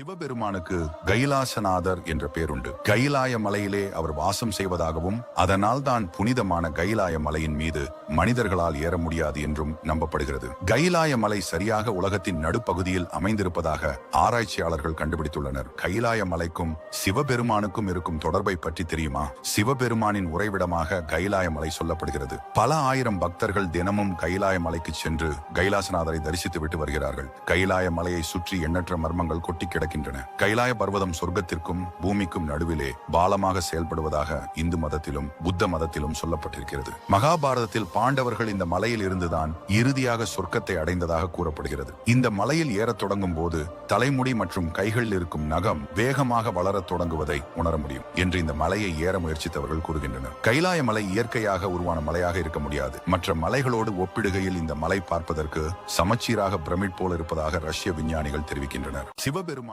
சிவபெருமானுக்கு கைலாசநாதர் என்ற பேருண்டு. கைலாய மலையிலே அவர் வாசம் செய்வதாகவும் அதனால் தான் புனிதமான கைலாய மலையின் மீது மனிதர்களால் ஏற முடியாது என்றும் நம்பப்படுகிறது. கைலாய மலை சரியாக உலகத்தின் நடுப்பகுதியில் அமைந்திருப்பதாக ஆராய்ச்சியாளர்கள் கண்டுபிடித்துள்ளனர். கைலாய மலைக்கும் சிவபெருமானுக்கும் இருக்கும் தொடர்பை பற்றி தெரியுமா? சிவபெருமானின் உறைவிடமாக கைலாய மலை சொல்லப்படுகிறது. பல ஆயிரம் பக்தர்கள் தினமும் கைலாய மலைக்கு சென்று கைலாசநாதரை தரிசித்து விட்டு வருகிறார்கள். கைலாய மலையை சுற்றி எண்ணற்ற மர்மங்கள் கொட்டி கிடக்கின்றன கைலாய பர்வதம் சொர்க்கத்திற்கும் பூமிக்கும் நடுவிலே பாலமாக செயல்படுவதாக இந்து மதத்திலும் புத்த மதத்திலும் சொல்லப்பட்டிருக்கிறது. மகாபாரதத்தில் பாண்டவர்கள் இந்த மலையில் இருந்துதான் இறுதியாக சொர்க்கத்தை அடைந்ததாக கூறப்படுகிறது. இந்த மலையில் ஏறத் தொடங்கும் போது தலைமுடி மற்றும் கைகளில் இருக்கும் நகம் வேகமாக வளரத் தொடங்குவதை உணர முடியும் என்று இந்த மலையை ஏற முயற்சித்தவர்கள் கூறுகின்றனர். கைலாய மலை இயற்கையாக உருவான மலையாக இருக்க முடியாது. மற்ற மலைகளோடு ஒப்பிடுகையில் இந்த மலை பார்ப்பதற்கு சமச்சீராக பிரமிட் போல இருப்பதாக ரஷ்ய விஞ்ஞானிகள் தெரிவிக்கின்றனர். சிவபெருமான்